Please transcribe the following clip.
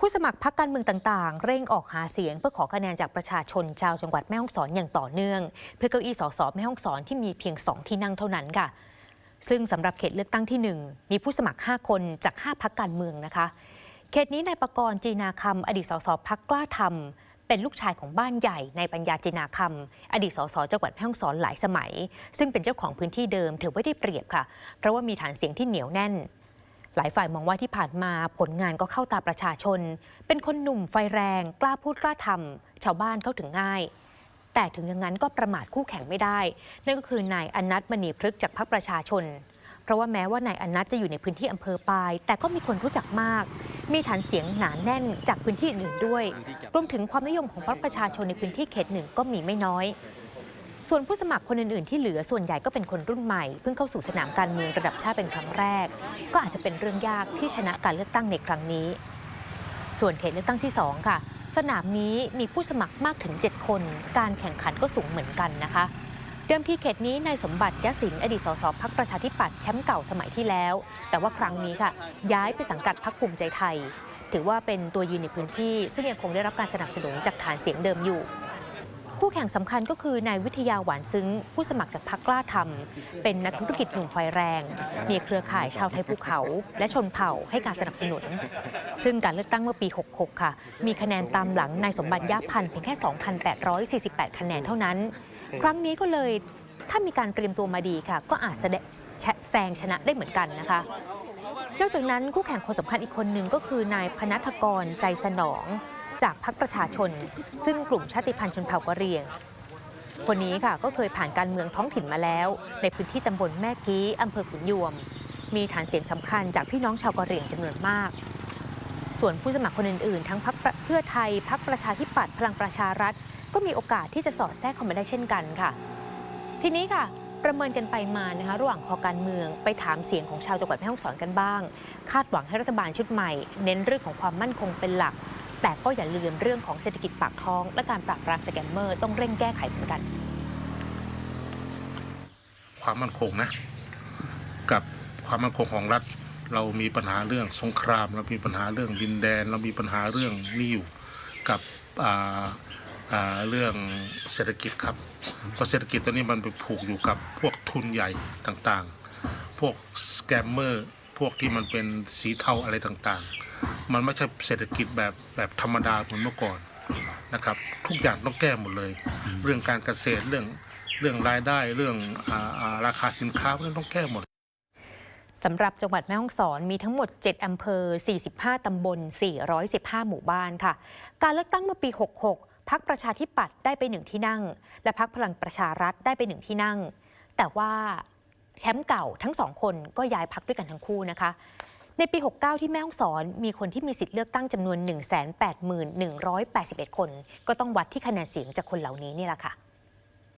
ผู้สมัครพรรคการเมืองต่างๆ เร่งออกหาเสียง เพื่อขอคะแนนจากประชาชนชาวจังหวัดแม่ฮ่องสอนอย่างต่อเนื่อง เพื่อเก้าอี้สสแม่ฮ่องสอนที่มีเพียง 2 ที่นั่งเท่านั้นค่ะ ซึ่งสำหรับเขตเลือกตั้งที่ 1 มีผู้สมัคร 5 คนจาก 5พักการเมืองนะคะ เขตนี้นายประกรณ์จีนาคำอดีตสสพักกล้าทำเป็นลูกชายของบ้านใหญ่ในปัญญาจีนาคำอดีตสสจังหวัดแม่ฮ่องสอนหลายสมัย ซึ่งเป็นเจ้าของพื้นที่เดิมถือว่าได้เปรียบค่ะ เพราะว่ามีฐานเสียงที่เหนียวแน่น หลายฝ่ายมองว่าที่ผ่านมาผลงานก็เข้าตาประชาชน เป็นคนหนุ่มไฟแรง กล้าพูดกล้าทำชาวบ้านเข้าถึงง่าย แต่ถึงอย่างนั้นก็ประมาทคู่แข่งไม่ได้ นั่นก็คือนายอนัทมณีพฤกษ์จากพรรคประชาชน เพราะว่าแม้ว่านายอนัทจะอยู่ในพื้นที่อำเภอปาย แต่ก็มีคนรู้จักมาก มีฐานเสียงหนาแน่นจากพื้นที่อื่นๆด้วย รวมถึงความนิยมของพรรคประชาชนในพื้นที่เขตหนึ่งก็มีไม่น้อย ส่วนผู้สมัครคนอื่นๆที่เหลือส่วนใหญ่ก็เป็นคนรุ่นใหม่ เพิ่งเข้าสู่สนามการเมืองระดับชาติเป็นครั้งแรก ก็อาจจะเป็นเรื่องยากที่ชนะการเลือกตั้งในครั้งนี้ ส่วนเขตเลือกตั้งที่ 2 ค่ะ สนามนี้มีผู้สมัครมากถึง 7 คน การแข่งขันก็สูงเหมือนกันนะคะ เดิมทีเขตนี้นายสมบัติยะสิงห์อดีตสสพักประชาธิปัตย์แชมป์เก่าสมัยที่แล้ว แต่ว่าครั้งนี้ค่ะ ย้ายไปสังกัดพักภูมิใจไทย ถือว่าเป็นตัวยืนในพื้นที่ซึ่งยังคงได้รับการสนับสนุนจากฐานเสียงเดิมอยู่ คู่แข่งสำคัญก็คือนายวิทยาหวานซึ้ง ผู้สมัครจากพรรคกล้าทำเป็นนักธุรกิจหนุ่มไฟแรง มีเครือข่ายชาวไทยภูเขา และชนเผ่าให้การสนับสนุน ซึ่งการเลือกตั้งเมื่อปี 66 ค่ะ มีคะแนนตามหลังนายสมบัติยะพันธ์เพียงแค่ 2,848 คะแนนเท่านั้น ครั้งนี้ก็เลยถ้ามีการเตรียมตัวมาดีค่ะ ก็อาจแสแซงชนะได้เหมือนกันนะคะนอกจากนั้นคู่แข่งคนสำคัญอีกคนหนึ่งก็คือนายพนัทกรใจสนอง จากพรรคประชาชน ซึ่งกลุ่มชาติพันธุ์ชนเผ่ากะเหรี่ยง คนนี้ค่ะก็เคยผ่านการเมืองท้องถิ่นมาแล้ว ในพื้นที่ตำบลแม่กี้อำเภอขุนยวม มีฐานเสียงสำคัญจากพี่น้องชาวกะเหรี่ยงจำนวนมาก ส่วนผู้สมัครคนอื่นๆ ทั้งพรรคเพื่อไทยพรรคประชาธิปัตย์พลังประชารัฐ ก็มีโอกาสที่จะสอดแทรกเข้ามาได้เช่นกันค่ะ ทีนี้ค่ะประเมินกันไปมานะคะระหว่างคอการเมืองไปถามเสียงของชาวจังหวัดแม่ฮ่องสอนกันบ้าง คาดหวังให้รัฐบาลชุดใหม่ เน้นเรื่องของความมั่นคงเป็นหลัก แต่ก็อย่าลืมเรื่องของเศรษฐกิจปากท้อง และการปราบปรามสแกมเมอร์ต้องเร่งแก้ไขเหมือนกัน ความมั่นคงนะ กับความมั่นคงของรัฐ เรามีปัญหาเรื่องสงคราม เรามีปัญหาเรื่องดินแดน เรามีปัญหาเรื่องนี้อยู่กับเรื่องเศรษฐกิจครับเพราะเศรษฐกิจตัวนี้มันไปผูกอยู่กับพวกทุนใหญ่ต่างๆ พวกสแกมเมอร์ พวกที่มันเป็นสีเทาอะไรต่างๆ มันไม่ใช่เศรษฐกิจแบบแบบธรรมดาเหมือนเมื่อก่อนนะครับ ทุกอย่างต้องแก้หมดเลย เรื่องการเกษตรเรื่องเรื่องรายได้เรื่องอาอาราคาสินค้ามันต้องแก้หมดสำหรับจังหวัดแม่ฮ่องสอนมีทั้งหมด 7 อำเภอ 45 ตำบล 415 หมู่บ้านค่ะ การเลือกตั้งเมื่อปี 66 พักประชาธิปัตย์ได้ไปหนึ่งที่นั่ง และพักพลังประชารัฐได้ไปหนึ่งที่นั่ง แต่ว่าแชมป์เก่าทั้งสองคนก็ย้ายพักด้วยกันทั้งคู่นะคะ ในปี 69 ที่แม่ฮ่องสอน มีคนที่มีสิทธิ์เลือกตั้งจำนวน 181,181 คน ก็ต้องวัดที่คะแนนเสียงจากคนเหล่านี้นี่แหละค่ะ